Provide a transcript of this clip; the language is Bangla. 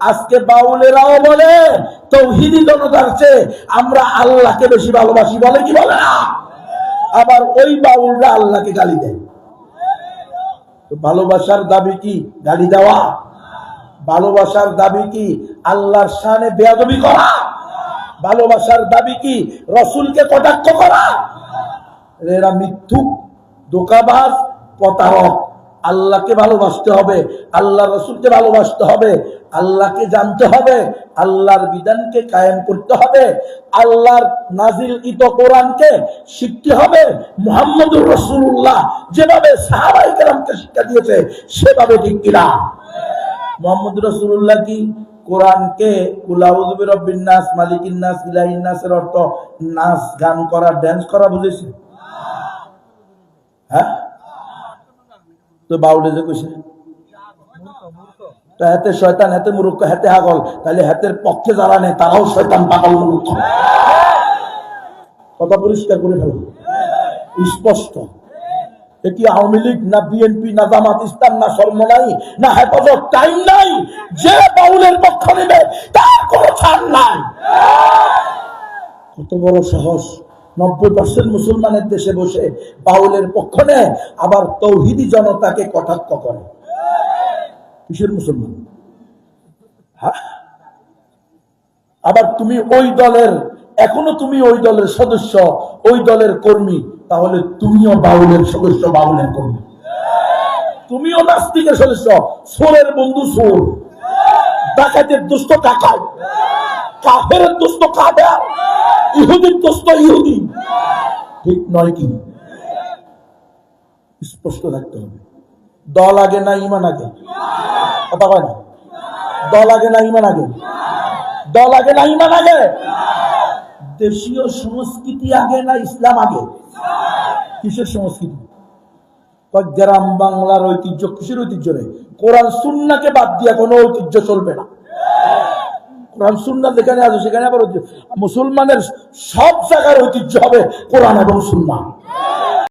আজকে বাউলেরাও বলে, তৌহিদি জনতার চেয়ে আমরা আল্লাহকে বেশি ভালোবাসি বলে কি বলে না? আবার ওই বাউলরা আল্লাহকে গালি দেয়। ভালোবাসার দাবি কি? গালি দেওয়া। ভালোবাসার দাবি কি? আল্লাহর শানে বেয়াদবি করা? ভালোবাসার দাবি কি? রসুলকে কটাক্ষ করা? এরা মিথ্যুক দোকাবাজ প্রতারক। আল্লাহকে ভালোবাসতে হবে আল্লাহ রসুলকে ভালোবাসতে হবে, আল্লাহকে জানতে হবে, আল্লাহর বিধানকে কায়েম করতে হবে, আল্লাহর নাজিল ইত কোরআনকে শিখতে হবে। মুহাম্মদুর রসুল্লাহ যেভাবে সাহাবাই কেরামকে শিক্ষা দিয়েছে, সেভাবে ঠিক কিনা? মোহাম্মদ রসুল্লাহ কি কোরআনকে কুলাউজবির বিন্যাস মালিকিন্নাস ইলাহিন্নাসের অর্থ নাচ, গান করা ড্যান্স করা বুঝেছে? হ্যাঁ? তো বাউলে যে কইছে তো হাতে শয়তান, হাতে মুরুক্ষ হাতে হাগল। তাহলে হাতের পক্ষে যারা নেই তারাও শয়তান পাগল মুরুক্ষ কথা পরিষ্কার করে ফেলো স্পষ্ট। এটি আওয়ামী লীগ, না বিএনপি, না জামাত ইসলাম না সর্বনাই না হেফাজত টাইম নাই, যে বাউলের পক্ষ নেবে, তার কোনো ছাড় নাই। কত বড় সাহস। নব্বই পার্সেন্ট মুসলমানের দেশে বসে বাউলের পক্ষ নেয়, আবার তৌহিদি জনতাকে কটাক্ষ করে। কিসের মুসলমান? হ্যাঁ? আবার তুমি ওই দলের, এখনও তুমি ওই দলের সদস্য, ওই দলের কর্মী, তাহলে তুমিও বাউলের সদস্য, বাউলের কর্মী। তুমিও নাস্তিকের সদস্য, সোরের বন্ধু সোর। ডাকাতের দুষ্ট টাকায় কাফের দুষ্ট কাফের। ইহুদির দুষ্ট ইহুদি। ঠিক নয় কি? স্পষ্ট থাকতে হবে। দল আগে না ইমান আগে? কথা না? দল আগে না ইমান আগে? দল আগে না ইমান আগে? দেশীয় সংস্কৃতি আগে না ইসলাম আগে? কিসের সংস্কৃতি? গ্রাম বাংলার ঐতিহ্য, কিসের ঐতিহ্য নেই কোরআন, সুন্নাকে বাদ দিয়া কোনো ঐতিহ্য চলবে না। কোরআন সুন্না যেখানে আছে সেখানে আবার। মুসলমানের সব জায়গার ঐতিহ্য হবে কোরআন এবং সুন্না